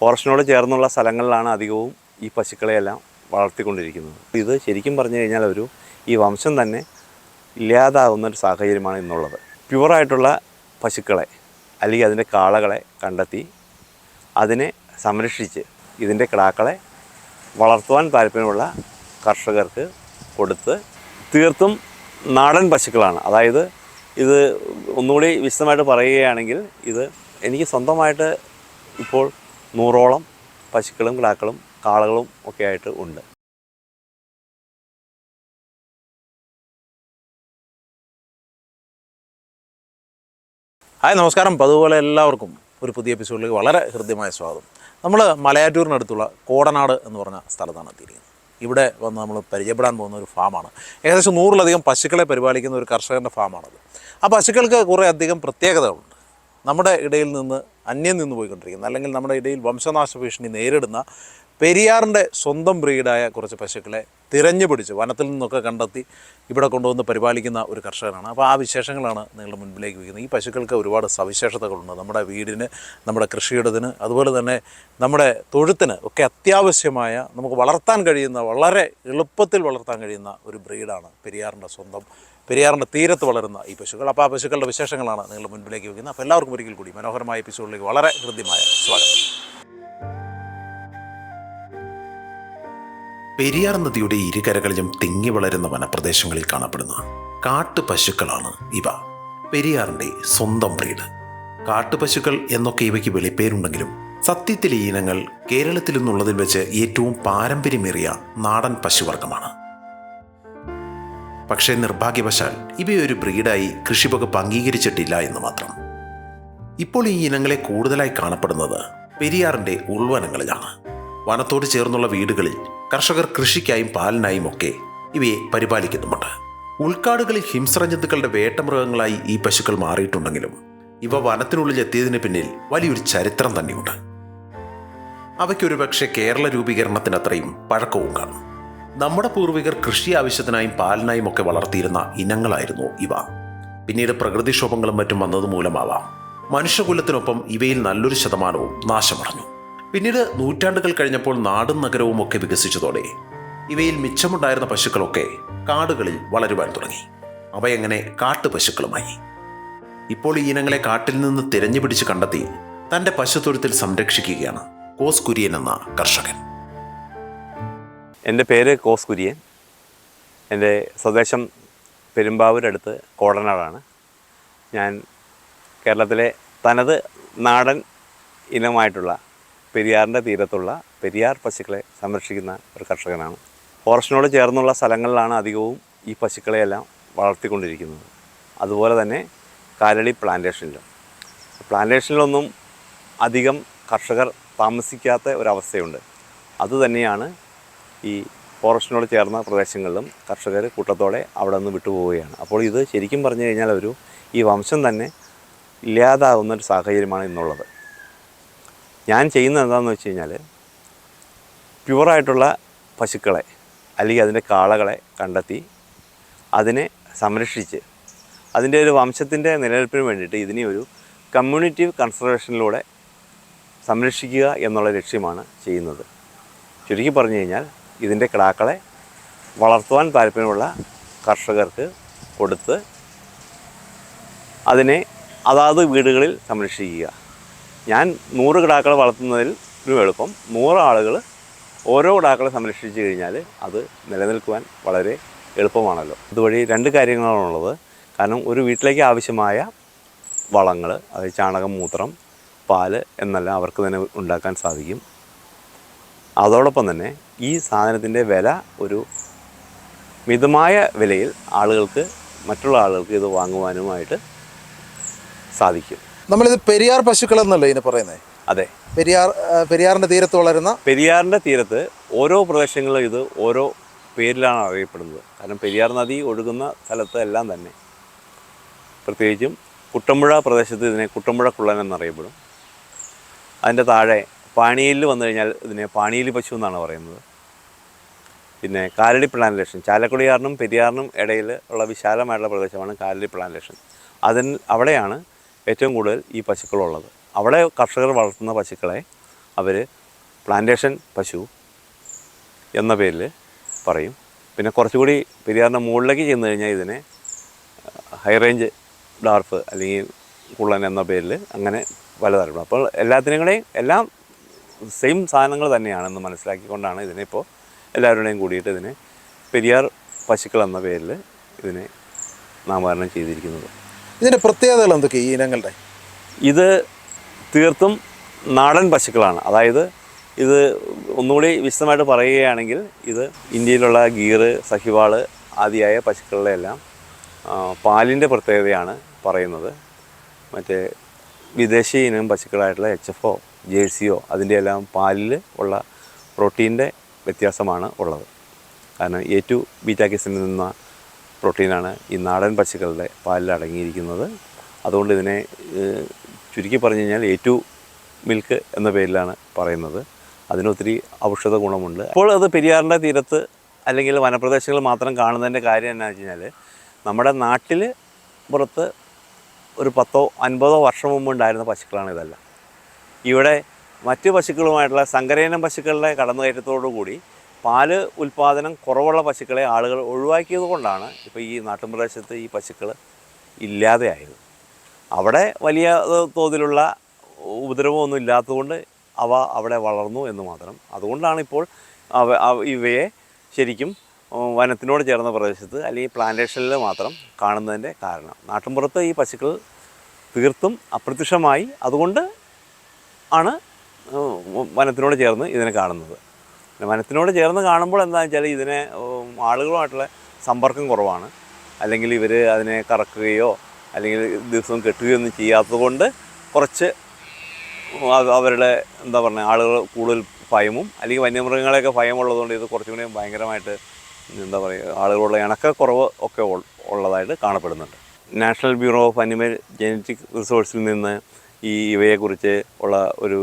ഫോറസ്റ്റിനോട് ചേർന്നുള്ള സ്ഥലങ്ങളിലാണ് അധികവും ഈ പശുക്കളെയെല്ലാം വളർത്തിക്കൊണ്ടിരിക്കുന്നത്. ഇത് ശരിക്കും പറഞ്ഞു കഴിഞ്ഞാൽ ഒരു ഈ വംശം തന്നെ ഇല്ലാതാകുന്ന ഒരു സാഹചര്യമാണ് ഇന്നുള്ളത്. പ്യുവറായിട്ടുള്ള പശുക്കളെ അല്ലെങ്കിൽ അതിന്റെ കാളകളെ കണ്ടെത്തി അതിനെ സംരക്ഷിച്ച് ഇതിന്റെ കിടാക്കളെ വളർത്തുവാൻ താല്പര്യമുള്ള കർഷകർക്ക് കൊടുത്ത് തീർത്തും നാടൻ പശുക്കളാണ്. അതായത് ഇത് ഒന്നുകൂടി വിശദമായിട്ട് പറയുകയാണെങ്കിൽ ഇത് എനിക്ക് സ്വന്തമായിട്ട് ഇപ്പോൾ നൂറോളം പശുക്കളും കിടാക്കളും കാളകളും ഒക്കെ ആയിട്ട് ഉണ്ട്. ഹായ് നമസ്കാരം. അതുപോലെ എല്ലാവർക്കും ഒരു പുതിയ എപ്പിസോഡിലേക്ക് വളരെ ഹൃദ്യമായ സ്വാഗതം. നമ്മൾ മലയാറ്റൂരിനടുത്തുള്ള കോടനാട് എന്ന് പറഞ്ഞ സ്ഥലത്താണ് എത്തിയിരിക്കുന്നത്. ഇവിടെ വന്ന് നമ്മൾ പരിചയപ്പെടാൻ പോകുന്ന ഒരു ഫാമാണ്. ഏകദേശം നൂറിലധികം പശുക്കളെ പരിപാലിക്കുന്ന ഒരു കർഷകന്റെ ഫാമാണത്. ആ പശുക്കൾക്ക് കുറേ അധികം പ്രത്യേകതകളുണ്ട്. നമ്മുടെ ഇടയിൽ നിന്ന് അന്യം നിന്ന് പോയിക്കൊണ്ടിരിക്കുന്ന. അല്ലെങ്കിൽ നമ്മുടെ ഇടയിൽ വംശനാശ ഭീഷണി നേരിടുന്ന പെരിയാറിന്റെ സ്വന്തം ബ്രീഡായ കുറച്ച് പശുക്കളെ തിരഞ്ഞു പിടിച്ച് വനത്തിൽ നിന്നൊക്കെ കണ്ടെത്തി ഇവിടെ കൊണ്ടുവന്ന് പരിപാലിക്കുന്ന ഒരു കർഷകനാണ്. അപ്പോൾ ആ വിശേഷങ്ങളാണ് നിങ്ങളുടെ മുൻപിലേക്ക് വയ്ക്കുന്നത്. ഈ പശുക്കൾക്ക് ഒരുപാട് സവിശേഷതകളുണ്ട്. നമ്മുടെ വീടിന് നമ്മുടെ കൃഷിയിടത്തിന് അതുപോലെ തന്നെ നമ്മുടെ തൊഴുത്തിന് ഒക്കെ അത്യാവശ്യമായ നമുക്ക് വളർത്താൻ കഴിയുന്ന വളരെ എളുപ്പത്തിൽ വളർത്താൻ കഴിയുന്ന ഒരു ബ്രീഡാണ് പെരിയാറിന്റെ സ്വന്തം പെരിയാറിന്റെ തീരത്ത് വളരുന്ന ഈ പശുക്കൾ. അപ്പോൾ ആ പശുക്കളുടെ വിശേഷങ്ങളാണ് നിങ്ങളുടെ മുൻപിലേക്ക് വയ്ക്കുന്നത്. അപ്പോൾ എല്ലാവർക്കും ഒരിക്കൽ കൂടി മനോഹരമായ എപ്പിസോഡിലേക്ക് വളരെ ഹൃദ്യമായ സ്വാഗതം. പെരിയാർ നദിയുടെ ഇരുകരകളിലും തിങ്ങി വളരുന്ന വനപ്രദേശങ്ങളിൽ കാണപ്പെടുന്ന കാട്ടുപശുക്കളാണ് ഇവ. പെരിയാറിന്റെ സ്വന്തം ബ്രീഡ്. കാട്ടുപശുക്കൾ എന്നൊക്കെ ഇവയ്ക്ക് വെളിപ്പേരുണ്ടെങ്കിലും സത്യത്തിൽ ഈ ഇനങ്ങൾ കേരളത്തിൽ നിന്നുള്ളതിൽ വെച്ച് ഏറ്റവും പാരമ്പര്യമേറിയ നാടൻ പശുവർഗമാണ് പക്ഷേ നിർഭാഗ്യവശാൽ ഇവയൊരു ബ്രീഡായി കൃഷിവകുപ്പ് അംഗീകരിച്ചിട്ടില്ല എന്ന് മാത്രം. ഇപ്പോൾ ഈ ഇനങ്ങളെ കൂടുതലായി കാണപ്പെടുന്നത് പെരിയാറിന്റെ ഉൾവനങ്ങളിലാണ്. വനത്തോട് ചേർന്നുള്ള വീടുകളിൽ കർഷകർ കൃഷിക്കായും പാലിനായും ഒക്കെ ഇവയെ പരിപാലിക്കുന്നുമുണ്ട്. ഉൾക്കാടുകളിൽ ഹിംസ്രജന്തുക്കളുടെ വേട്ടമൃഗങ്ങളായി ഈ പശുക്കൾ മാറിയിട്ടുണ്ടെങ്കിലും ഇവ വനത്തിനുള്ളിൽ എത്തിയതിന് പിന്നിൽ വലിയൊരു ചരിത്രം തന്നെയുണ്ട്. അവയ്ക്കൊരു പക്ഷേ കേരള രൂപീകരണത്തിനത്രയും പഴക്കവും കാണും. നമ്മുടെ പൂർവികർ കൃഷി ആവശ്യത്തിനായും പാലിനായും ഒക്കെ വളർത്തിയിരുന്ന ഇനങ്ങളായിരുന്നു ഇവ. പിന്നീട് പ്രകൃതിക്ഷോഭങ്ങളും മറ്റും വന്നത് മൂലമാവാം. മനുഷ്യകുലത്തിനൊപ്പം ഇവയിൽ നല്ലൊരു ശതമാനവും നാശമടഞ്ഞു. പിന്നീട് നൂറ്റാണ്ടുകൾ കഴിഞ്ഞപ്പോൾ നാടും നഗരവും ഒക്കെ വികസിച്ചതോടെ ഇവയിൽ മിച്ചമുണ്ടായിരുന്ന പശുക്കളൊക്കെ കാടുകളിൽ വളരുവാൻ തുടങ്ങി. അവയെങ്ങനെ കാട്ടുപശുക്കളുമായി? ഇപ്പോൾ ഈ ഇനങ്ങളെ കാട്ടിൽ നിന്ന് തിരഞ്ഞു പിടിച്ച് കണ്ടെത്തി തന്റെ പശുത്തൊഴുത്തിൽ സംരക്ഷിക്കുകയാണ് കോസ് കുര്യൻ എന്ന കർഷകൻ. എന്റെ പേര് കോസ് കുര്യൻ. എന്റെ സ്വദേശം പെരുമ്പാവൂരടുത്ത് കോടനാടാണ്. ഞാൻ കേരളത്തിലെ തനത് നാടൻ ഇനമായിട്ടുള്ള പെരിയാറിന്റെ തീരത്തുള്ള പെരിയാർ പശുക്കളെ സംരക്ഷിക്കുന്ന ഒരു കർഷകനാണ്. ഫോറസ്റ്റിനോട് ചേർന്നുള്ള സ്ഥലങ്ങളിലാണ് അധികവും ഈ പശുക്കളെയെല്ലാം വളർത്തിക്കൊണ്ടിരിക്കുന്നത്. അതുപോലെ തന്നെ കാലടി പ്ലാന്റേഷനിലും. പ്ലാന്റേഷനിലൊന്നും അധികം കർഷകർ താമസിക്കാത്ത ഒരവസ്ഥയുണ്ട്. അതുതന്നെയാണ് ഈ ഫോറസ്റ്റിനോട് ചേർന്ന പ്രദേശങ്ങളിലും കർഷകർ കൂട്ടത്തോടെ അവിടെ നിന്ന് വിട്ടുപോവുകയാണ്. അപ്പോൾ ഇത് ശരിക്കും പറഞ്ഞു കഴിഞ്ഞാൽ ഒരു ഈ വംശം തന്നെ ഇല്ലാതാകുന്ന ഒരു സാഹചര്യമാണ് ഇന്നുള്ളത്. ഞാൻ ചെയ്യുന്നത് എന്താണെന്ന് വെച്ച് കഴിഞ്ഞാൽ പ്യുവറായിട്ടുള്ള പശുക്കളെ അല്ലെങ്കിൽ അതിന്റെ കാളകളെ കണ്ടെത്തി അതിനെ സംരക്ഷിച്ച് അതിന്റെ ഒരു വംശത്തിന്റെ നിലനിൽപ്പിന് വേണ്ടിയിട്ട് ഇതിനെ ഒരു കമ്മ്യൂണിറ്റി കൺസർവേഷനിലൂടെ സംരക്ഷിക്കുക എന്നുള്ള ലക്ഷ്യമാണ് ചെയ്യുന്നത്. ചുരുക്കി പറഞ്ഞു കഴിഞ്ഞാൽ ഇതിന്റെ കിടാക്കളെ വളർത്തുവാൻ താല്പര്യമുള്ള കർഷകർക്ക് കൊടുത്ത് അതിനെ അതാത് വീടുകളിൽ സംരക്ഷിക്കുക. ഞാൻ നൂറ് കിടാക്കളെ വളർത്തുന്നതിൽ ഒരു എളുപ്പം. നൂറ് ആളുകൾ ഓരോ കിടാക്കളെ സംരക്ഷിച്ചു കഴിഞ്ഞാൽ അത് നിലനിൽക്കുവാൻ വളരെ എളുപ്പമാണല്ലോ. അതുവഴി രണ്ട് കാര്യങ്ങളാണുള്ളത്. കാരണം ഒരു വീട്ടിലേക്ക് ആവശ്യമായ വളങ്ങൾ അതായത് ചാണകം മൂത്രം പാൽ എന്നെല്ലാം അവർക്ക് തന്നെ ഉണ്ടാക്കാൻ സാധിക്കും. അതോടൊപ്പം തന്നെ ഈ സാധനത്തിന്റെ വില ഒരു മിതമായ വിലയിൽ ആളുകൾക്ക് മറ്റുള്ള ആളുകൾക്ക് ഇത് വാങ്ങുവാനുമായിട്ട് സാധിക്കും. നമ്മളിത് പെരിയാർ പശുക്കൾ എന്നല്ലേ ഇതിന് പറയുന്നത് അതെ. പെരിയാർ പെരിയാറിന്റെ തീരത്ത് വളരുന്ന? പെരിയാറിന്റെ തീരത്ത് ഓരോ പ്രദേശങ്ങളിലും ഇത് ഓരോ പേരിലാണ് അറിയപ്പെടുന്നത്. കാരണം പെരിയാർ നദി ഒഴുകുന്ന സ്ഥലത്ത് എല്ലാം തന്നെ പ്രത്യേകിച്ചും കുട്ടമ്പുഴ പ്രദേശത്ത് ഇതിനെ കുട്ടമ്പുഴ കുള്ളൻ എന്നറിയപ്പെടും. അതിന്റെ താഴെ പാണിയിൽ വന്നു കഴിഞ്ഞാൽ ഇതിനെ പാണിയിൽ പശു എന്നാണ് പറയുന്നത്. പിന്നെ കാലടി പ്ലാന്റേഷൻ ചാലക്കുടിയാറിനും പെരിയാറിനും ഇടയിൽ ഉള്ള വിശാലമായിട്ടുള്ള പ്രദേശമാണ് കാലടി പ്ലാന്റേഷൻ. അതിൽ അവിടെയാണ് ഏറ്റവും കൂടുതൽ ഈ പശുക്കളുള്ളത്. അവിടെ കർഷകർ വളർത്തുന്ന പശുക്കളെ അവർ പ്ലാന്റേഷൻ പശു എന്ന പേരിൽ പറയും. പിന്നെ കുറച്ചുകൂടി പെരിയാറിന്റെ മുകളിലേക്ക് ചെന്ന് കഴിഞ്ഞാൽ ഇതിനെ ഹൈ റേഞ്ച് ഡാർഫ് അല്ലെങ്കിൽ കുള്ളൻ എന്ന പേരിൽ അങ്ങനെ പലതരം. അപ്പോൾ എല്ലാത്തിനും എല്ലാം സെയിം സാധനങ്ങൾ തന്നെയാണെന്ന് മനസ്സിലാക്കിക്കൊണ്ടാണ് ഇതിനിപ്പോൾ എല്ലാവരുടെയും കൂടിയിട്ട് ഇതിനെ പെരിയാർ പശുക്കൾ എന്ന പേരിൽ ഇതിനെ നാമകരണം ചെയ്തിരിക്കുന്നത്. ഇതിന്റെ പ്രത്യേകതകൾ എന്തൊക്കെ ഈ ഇനങ്ങളുടെ? ഇത് തീർത്തും നാടൻ പശുക്കളാണ്. അതായത് ഇത് ഒന്നുകൂടി വിശദമായിട്ട് പറയുകയാണെങ്കിൽ ഇത് ഇന്ത്യയിലുള്ള ഗീറ് സഹിവാൾ ആദിയായ പശുക്കളുടെ എല്ലാം പാലിന്റെ പ്രത്യേകതയാണ് പറയുന്നത്. മറ്റേ വിദേശി ഇനം പശുക്കളായിട്ടുള്ള എച്ച് എഫ് ഒ ജേഴ്സിയോ അതിന്റെ എല്ലാം പാലിൽ ഉള്ള പ്രോട്ടീന്റെ വ്യത്യാസമാണ് ഉള്ളത്. കാരണം എ ടു ബീറ്റാക്കിസിൽ നിന്ന പ്രോട്ടീനാണ് ഈ നാടൻ പശുക്കളുടെ പാലിൽ അടങ്ങിയിരിക്കുന്നത്. അതുകൊണ്ട് ഇതിനെ ചുരുക്കി പറഞ്ഞു കഴിഞ്ഞാൽ എ ടു മിൽക്ക് എന്ന പേരിലാണ് പറയുന്നത്. അതിനൊത്തിരി ഔഷധ ഗുണമുണ്ട്. അപ്പോൾ അത് പെരിയാറിന്റെ തീരത്ത് അല്ലെങ്കിൽ വനപ്രദേശങ്ങൾ മാത്രം കാണുന്നതിന്റെ കാര്യം എന്നാന്ന് വെച്ച് കഴിഞ്ഞാൽ നമ്മുടെ നാട്ടിൽ പുറത്ത് ഒരു പത്തോ അൻപതോ വർഷം മുമ്പ് ഉണ്ടായിരുന്ന പശുക്കളാണ് ഇതെല്ലാം. ഇവിടെ മറ്റ് പശുക്കളുമായിട്ടുള്ള സങ്കരയിനം പശുക്കളുടെ കടന്നുകയറ്റത്തോടു കൂടി പാൽ ഉൽപ്പാദനം കുറവുള്ള പശുക്കളെ ആളുകൾ ഒഴിവാക്കിയത് കൊണ്ടാണ് ഇപ്പോൾ ഈ നാട്ടുപ്രദേശത്ത് ഈ പശുക്കൾ ഇല്ലാതെയായത് അവിടെ വലിയ തോതിലുള്ള ഉപദ്രവമൊന്നും ഇല്ലാത്തതുകൊണ്ട് അവ അവിടെ വളർന്നു എന്ന് മാത്രം. അതുകൊണ്ടാണ് ഇപ്പോൾ അവ- ഇവയെ ശരിക്കും വനത്തിനോട് ചേർന്ന പ്രദേശത്ത് അല്ലെങ്കിൽ പ്ലാന്റേഷനിൽ മാത്രം കാണുന്നതിന്റെ കാരണം. നാട്ടിൻപുറത്ത് ഈ പശുക്കൾ തീർത്തും അപ്രത്യക്ഷമായി. അതുകൊണ്ട് ആണ് വനത്തിനോട് ചേർന്ന് ഇതിനെ കാണുന്നത്. വനത്തിനോട് ചേർന്ന് കാണുമ്പോൾ എന്താണെന്ന് വെച്ചാൽ ഇതിനെ ആളുകളുമായിട്ടുള്ള സമ്പർക്കം കുറവാണ്. അല്ലെങ്കിൽ ഇവർ അതിനെ കറക്കുകയോ അല്ലെങ്കിൽ ദിവസവും കെട്ടുകയോ ഒന്നും ചെയ്യാത്തത് കൊണ്ട് കുറച്ച് അവരുടെ എന്താ പറയുക ആളുകൾ കൂടുതൽ ഭയമും അല്ലെങ്കിൽ വന്യമൃഗങ്ങളെയൊക്കെ ഭയമുള്ളതുകൊണ്ട് ഇത് കുറച്ചും കൂടി ഭയങ്കരമായിട്ട് എന്താ പറയുക ആളുകളുടെ ഇണക്കക്കുറവ് ഒക്കെ ഉള്ളതായിട്ട് കാണപ്പെടുന്നുണ്ട്. National bureau of animal genetic റിസോഴ്സിൽ നിന്ന് ഈ ഇവയെക്കുറിച്ച് ഉള്ള ഒരു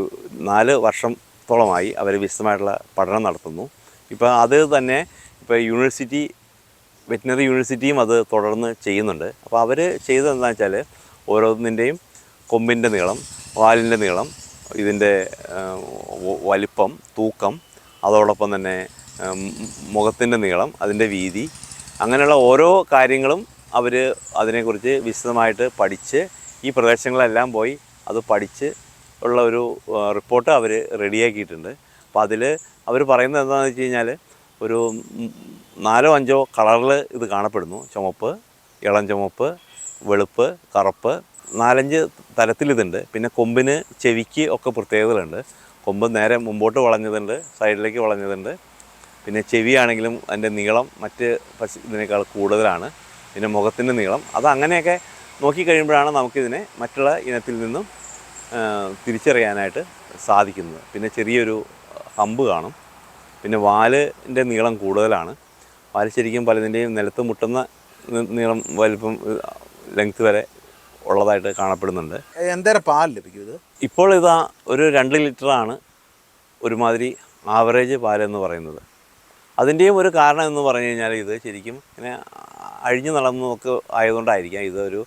നാല് വർഷത്തോളമായി അവർ വിശദമായിട്ടുള്ള പഠനം നടത്തുന്നു. ഇപ്പോൾ അത് തന്നെ ഇപ്പോൾ യൂണിവേഴ്സിറ്റി വെറ്റിനറി യൂണിവേഴ്സിറ്റിയും അത് തുടർന്ന് ചെയ്യുന്നുണ്ട്. അപ്പോൾ അവർ ചെയ്തത് എന്താണെന്ന് വെച്ചാൽ ഓരോന്നിന്റെയും കൊമ്പിന്റെ നീളം വാലിന്റെ നീളം ഇതിന്റെ വലിപ്പം തൂക്കം അതോടൊപ്പം തന്നെ മുഖത്തിന്റെ നീളം അതിന്റെ വീതി അങ്ങനെയുള്ള ഓരോ കാര്യങ്ങളും അവർ അതിനെക്കുറിച്ച് വിശദമായിട്ട് പഠിച്ച് ഈ പ്രദേശങ്ങളെല്ലാം പോയി അത് പഠിച്ച് ഉള്ള ഒരു റിപ്പോർട്ട് അവർ റെഡിയാക്കിയിട്ടുണ്ട്. അപ്പോൾ അതിൽ അവർ പറയുന്നത് എന്താണെന്ന് വെച്ച് കഴിഞ്ഞാൽ ഒരു നാലോ അഞ്ചോ കളറിൽ ഇത് കാണപ്പെടുന്നു. ചുമപ്പ് ഇളം ചുമപ്പ് വെളുപ്പ് കറുപ്പ് നാലഞ്ച് തരത്തിലിതുണ്ട് പിന്നെ കൊമ്പിന് ചെവിക്ക് ഒക്കെ പ്രത്യേകതകളുണ്ട്. കൊമ്പ് നേരെ മുമ്പോട്ട് വളഞ്ഞതുണ്ട് സൈഡിലേക്ക് വളഞ്ഞതുണ്ട്. പിന്നെ ചെവിയാണെങ്കിലും അതിന്റെ നീളം മറ്റ് പശു ഇതിനേക്കാൾ കൂടുതലാണ്. പിന്നെ മുഖത്തിന്റെ നീളം. അത് അങ്ങനെയൊക്കെ നോക്കിക്കഴിയുമ്പോഴാണ് നമുക്കിതിനെ മറ്റുള്ള ഇനത്തിൽ നിന്നും തിരിച്ചറിയാനായിട്ട് സാധിക്കുന്നത്. പിന്നെ ചെറിയൊരു ഹമ്പ് കാണും. പിന്നെ വാലിന്റെ നീളം കൂടുതലാണ്. വാൽ ശരിക്കും പലതിന്റെയും നിലത്ത് മുട്ടുന്ന നീളം വലിപ്പം ലെങ്ത് വരെ ഉള്ളതായിട്ട് കാണപ്പെടുന്നുണ്ട്. എന്തേരം പാൽ ലഭിക്കും ഇത്? ഇപ്പോൾ ഇതാ ഒരു രണ്ട് ലിറ്ററാണ് ഒരുമാതിരി ആവറേജ് പാലെന്ന് പറയുന്നത്. അതിന്റെയും ഒരു കാരണം എന്ന് പറഞ്ഞു കഴിഞ്ഞാൽ ഇത് ശരിക്കും ഇങ്ങനെ അഴിഞ്ഞു നടന്നൊക്കെ ആയതുകൊണ്ടായിരിക്കാം. ഇതൊരു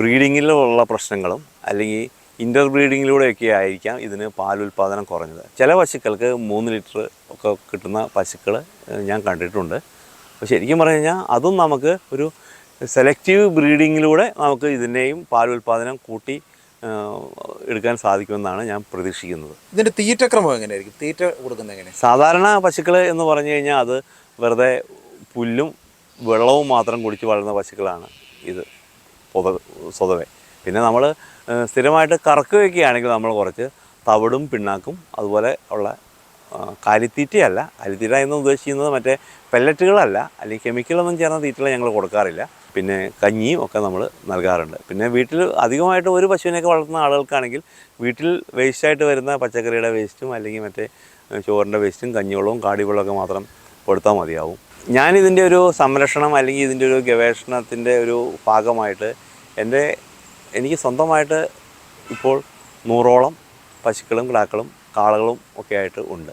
ബ്രീഡിങ്ങിലുള്ള പ്രശ്നങ്ങളും അല്ലെങ്കിൽ ഇന്റർ ബ്രീഡിങ്ങിലൂടെയൊക്കെ ആയിരിക്കാം ഇതിന് പാലുൽപാദനം കുറഞ്ഞത്. ചില പശുക്കൾക്ക് മൂന്ന് ലിറ്റർ ഒക്കെ കിട്ടുന്ന പശുക്കൾ ഞാൻ കണ്ടിട്ടുണ്ട്. അപ്പോൾ ശരിക്കും പറഞ്ഞു കഴിഞ്ഞാൽ അതും നമുക്ക് ഒരു സെലക്റ്റീവ് ബ്രീഡിങ്ങിലൂടെ നമുക്ക് ഇതിന്റെയും പാലുൽപാദനം കൂട്ടി എടുക്കാൻ സാധിക്കുമെന്നാണ് ഞാൻ പ്രതീക്ഷിക്കുന്നത്. ഇതിന്റെ തീറ്റക്രമം എങ്ങനെയായിരിക്കും? തീറ്റ കൊടുക്കുന്നത് എങ്ങനെ സാധാരണ പശുക്കൾ എന്ന് പറഞ്ഞു കഴിഞ്ഞാൽ അത് വെറുതെ പുല്ലും വെള്ളവും മാത്രം കുടിച്ച് വളരുന്ന പശുക്കളാണ് ഇത്. പൊത സ്വതവേ. പിന്നെ നമ്മൾ സ്ഥിരമായിട്ട് കറക്ക് വയ്ക്കുകയാണെങ്കിൽ നമ്മൾ കുറച്ച് തവിടും പിണ്ണാക്കും അതുപോലെ ഉള്ള കാലിത്തീറ്റയല്ല. കാലിത്തീറ്റ എന്ന് ഉദ്ദേശിക്കുന്നത് മറ്റേ പെല്ലറ്റുകളല്ല അല്ലെങ്കിൽ കെമിക്കലൊന്നും ചേർന്ന തീറ്റകൾ ഞങ്ങൾ കൊടുക്കാറില്ല. പിന്നെ കഞ്ഞിയും ഒക്കെ നമ്മൾ നൽകാറുണ്ട്. പിന്നെ വീട്ടിൽ അധികമായിട്ട് ഒരു പശുവിനെയൊക്കെ വളർത്തുന്ന ആളുകൾക്കാണെങ്കിൽ വീട്ടിൽ വേസ്റ്റായിട്ട് വരുന്ന പച്ചക്കറിയുടെ വേസ്റ്റും അല്ലെങ്കിൽ മറ്റേ ചോറിന്റെ വേസ്റ്റും കഞ്ഞിവെള്ളവും കാടിവെള്ളമൊക്കെ മാത്രം കൊടുത്താൽ മതിയാവും. ഞാനിതിന്റെ ഒരു സംരക്ഷണം അല്ലെങ്കിൽ ഇതിന്റെ ഒരു ഗവേഷണത്തിന്റെ ഒരു ഭാഗമായിട്ട് എന്റെ എനിക്ക് സ്വന്തമായിട്ട് ഇപ്പോൾ നൂറോളം പശുക്കളും കിടാക്കളും കാളകളും ഒക്കെ ആയിട്ട് ഉണ്ട്.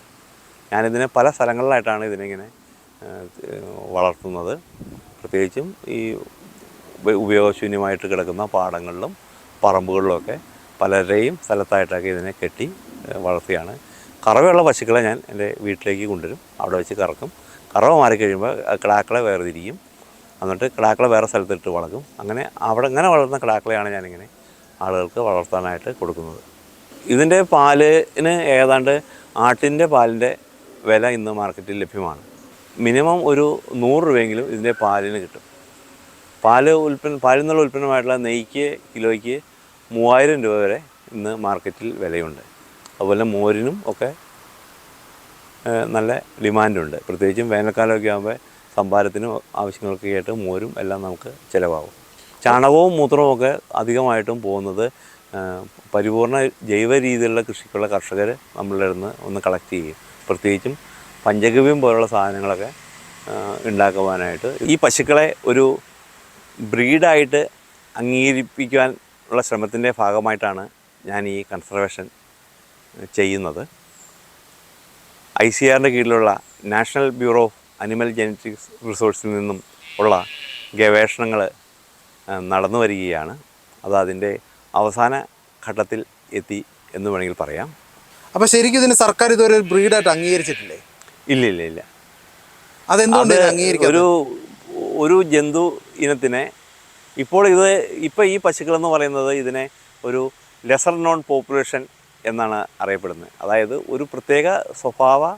ഞാനിതിനെ പല സ്ഥലങ്ങളിലായിട്ടാണ് ഇതിനിങ്ങനെ വളർത്തുന്നത്. പ്രത്യേകിച്ചും ഈ ഉപ- ഉപയോഗശൂന്യമായിട്ട് കിടക്കുന്ന പാടങ്ങളിലും പറമ്പുകളിലുമൊക്കെ പലരെയും സ്ഥലത്തായിട്ടൊക്കെ ഇതിനെ കെട്ടി വളർത്തിയാണ്. കറവയുള്ള പശുക്കളെ ഞാൻ എന്റെ വീട്ടിലേക്ക് കൊണ്ടുവരും. അവിടെ വെച്ച് കറക്കും. കറവ മാറിക്കഴിയുമ്പോൾ കിടാക്കളെ വേർതിരിക്കും എന്നിട്ട് കിടാക്കളെ വേറെ സ്ഥലത്തിട്ട് വളർക്കും അങ്ങനെ അവിടെ ഇങ്ങനെ വളർന്ന കിടാക്കളെയാണ് ഞാനിങ്ങനെ ആളുകൾക്ക് വളർത്താനായിട്ട് കൊടുക്കുന്നത്. ഇതിന്റെ പാലിന് ഏതാണ്ട് ആട്ടിന്റെ പാലിന്റെ വില ഇന്ന് മാർക്കറ്റിൽ ലഭ്യമാണ്. മിനിമം ഒരു നൂറ് രൂപയെങ്കിലും ഇതിന്റെ പാലിന് കിട്ടും. പാൽ ഉൽപ്പന്നം പാലിൽ നിന്നുള്ള ഉൽപ്പന്നമായിട്ടുള്ള നെയ്ക്ക് കിലോയ്ക്ക് മൂവായിരം രൂപ വരെ ഇന്ന് മാർക്കറ്റിൽ വിലയുണ്ട്. അതുപോലെ മോരിനും ഒക്കെ നല്ല ഡിമാൻഡുണ്ട്. പ്രത്യേകിച്ചും വേനൽക്കാലമൊക്കെ ആകുമ്പോൾ സംഭാരത്തിനും ആവശ്യങ്ങൾക്കൊക്കെ ആയിട്ട് മോരും എല്ലാം നമുക്ക് ചിലവാകും. ചാണകവും മൂത്രവും ഒക്കെ അധികമായിട്ടും പോകുന്നത് പരിപൂർണ ജൈവ രീതിയിലുള്ള കൃഷിക്കുള്ള കർഷകർ നമ്മളുടെ നിന്ന് ഒന്ന് കളക്ട് ചെയ്യും. പ്രത്യേകിച്ചും പഞ്ചഗവ്യം പോലുള്ള സാധനങ്ങളൊക്കെ ഉണ്ടാക്കുവാനായിട്ട്. ഈ പശുക്കളെ ഒരു ബ്രീഡായിട്ട് അംഗീകരിപ്പിക്കുവാൻ ഉള്ള ശ്രമത്തിന്റെ ഭാഗമായിട്ടാണ് ഞാൻ ഈ കൺസർവേഷൻ ചെയ്യുന്നത്. ഐ സി ആറിന്റെ കീഴിലുള്ള national bureau of animal genetics റിസോഴ്സിൽ നിന്നും ഉള്ള ഗവേഷണങ്ങൾ നടന്നു വരികയാണ്. അത് അതിന്റെ അവസാന ഘട്ടത്തിൽ എത്തി എന്ന് വേണമെങ്കിൽ പറയാം. അപ്പോൾ ശരിക്കും ഇതിന് സർക്കാർ ഇതുവരെ ഒരു ബ്രീഡായിട്ട് അംഗീകരിച്ചിട്ടില്ലേ? ഇല്ല ഇല്ല ഇല്ല. അതെന്തുകൊണ്ട് അംഗീകരിക്കും? ഒരു ഒരു ജന്തു ഇനത്തിനെ ഇപ്പോൾ ഇത് ഇപ്പോൾ ഈ പശുക്കളെന്ന് പറയുന്നത് ഇതിനെ ഒരു ലെസർ നോൺ പോപ്പുലേഷൻ എന്നാണ് അറിയപ്പെടുന്നത്. അതായത് ഒരു പ്രത്യേക സ്വഭാവ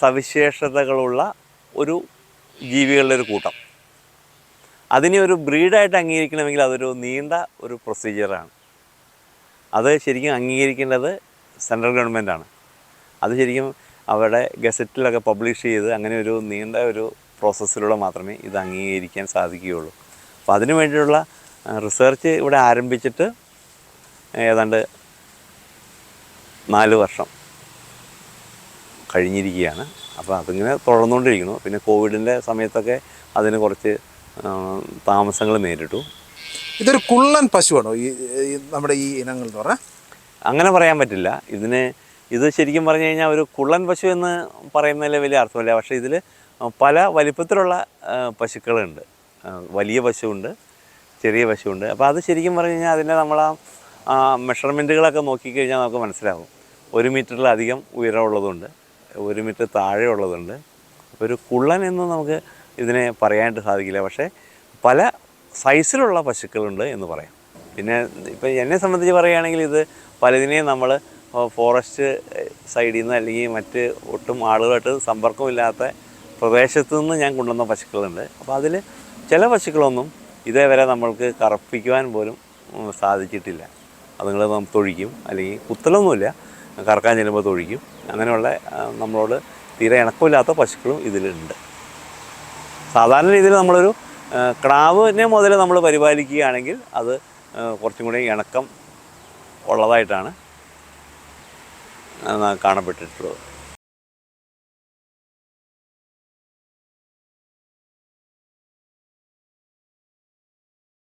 സവിശേഷതകളുള്ള ഒരു ജീവികളുടെ ഒരു കൂട്ടം. അതിനെ ഒരു ബ്രീഡായിട്ട് അംഗീകരിക്കണമെങ്കിൽ അതൊരു നീണ്ട ഒരു പ്രൊസീജിയറാണ്. അത് ശരിക്കും അംഗീകരിക്കേണ്ടത് സെൻട്രൽ ഗവൺമെന്റാണ്. അത് ശരിക്കും അവരുടെ ഗസറ്റിലൊക്കെ പബ്ലിഷ് ചെയ്ത് അങ്ങനെ ഒരു നീണ്ട ഒരു പ്രോസസ്സിലൂടെ മാത്രമേ ഇത് അംഗീകരിക്കാൻ സാധിക്കുകയുള്ളൂ. അപ്പോൾ അതിനു വേണ്ടിയുള്ള റിസർച്ച് ഇവിടെ ആരംഭിച്ചിട്ട് ഏതാണ്ട് നാല് വർഷം കഴിഞ്ഞിരിക്കുകയാണ്. അപ്പോൾ അതിങ്ങനെ തുടർന്നുകൊണ്ടിരിക്കുന്നു. പിന്നെ കോവിഡിന്റെ സമയത്തൊക്കെ അതിന് കുറച്ച് താമസങ്ങൾ നേരിട്ടു. ഇതൊരു കുള്ളൻ പശുവാണോ ഈ ഈ നമ്മുടെ ഈ ഇനങ്ങൾ എന്ന് പറഞ്ഞാൽ അങ്ങനെ പറയാൻ പറ്റില്ല. ഇതിന് ഇത് ശരിക്കും പറഞ്ഞു കഴിഞ്ഞാൽ ഒരു കുള്ളൻ പശു എന്ന് പറയുന്നതിൽ വലിയ അർത്ഥമില്ല. പക്ഷേ ഇതിൽ പല വലിപ്പത്തിലുള്ള പശുക്കളുണ്ട്. വലിയ പശുവുണ്ട് ചെറിയ പശുവുണ്ട്. അപ്പോൾ അത് ശരിക്കും പറഞ്ഞു കഴിഞ്ഞാൽ അതിന്റെ നമ്മൾ ആ മെഷർമെന്റുകളൊക്കെ നോക്കിക്കഴിഞ്ഞാൽ നമുക്ക് മനസ്സിലാവും. ഒരു മീറ്ററിലധികം ഉയരമുള്ളതുണ്ട് ഒരു മീറ്റർ താഴെ ഉള്ളതുണ്ട് അപ്പോൾ ഒരു കുള്ളൻ എന്ന് നമുക്ക് ഇതിനെ പറയാനായിട്ട് സാധിക്കില്ല. പക്ഷേ പല സൈസിലുള്ള പശുക്കളുണ്ട് എന്ന് പറയാം. പിന്നെ ഇപ്പം എന്നെ സംബന്ധിച്ച് പറയുകയാണെങ്കിൽ ഇത് പലതിനെയും നമ്മൾ ഫോറസ്റ്റ് സൈഡിൽ നിന്ന് അല്ലെങ്കിൽ മറ്റ് ഒട്ടും ആളുകളായിട്ട് സമ്പർക്കമില്ലാത്ത പ്രദേശത്തു നിന്ന് ഞാൻ കൊണ്ടുവന്ന പശുക്കളുണ്ട്. അപ്പോൾ അതിൽ ചില പശുക്കളൊന്നും ഇതേവരെ നമ്മൾക്ക് കറപ്പിക്കുവാൻ പോലും സാധിച്ചിട്ടില്ല. അതുങ്ങൾ നാം തൊഴിക്കും. അല്ലെങ്കിൽ കുത്തലൊന്നുമില്ല. കറക്കാൻ ചെല്ലുമ്പോൾ തൊഴിക്കും. അങ്ങനെയുള്ള നമ്മളോട് തീരെ ഇണക്കമില്ലാത്ത പശുക്കളും ഇതിലുണ്ട്. സാധാരണ രീതിയിൽ നമ്മളൊരു ആ, ക്ടാവിനെ മുതൽ നമ്മൾ പരിപാലിക്കുകയാണെങ്കിൽ അത് കുറച്ചും കൂടി ഇണക്കം ഉള്ളതായിട്ടാണ് കാണപ്പെട്ടിട്ടുള്ളത്.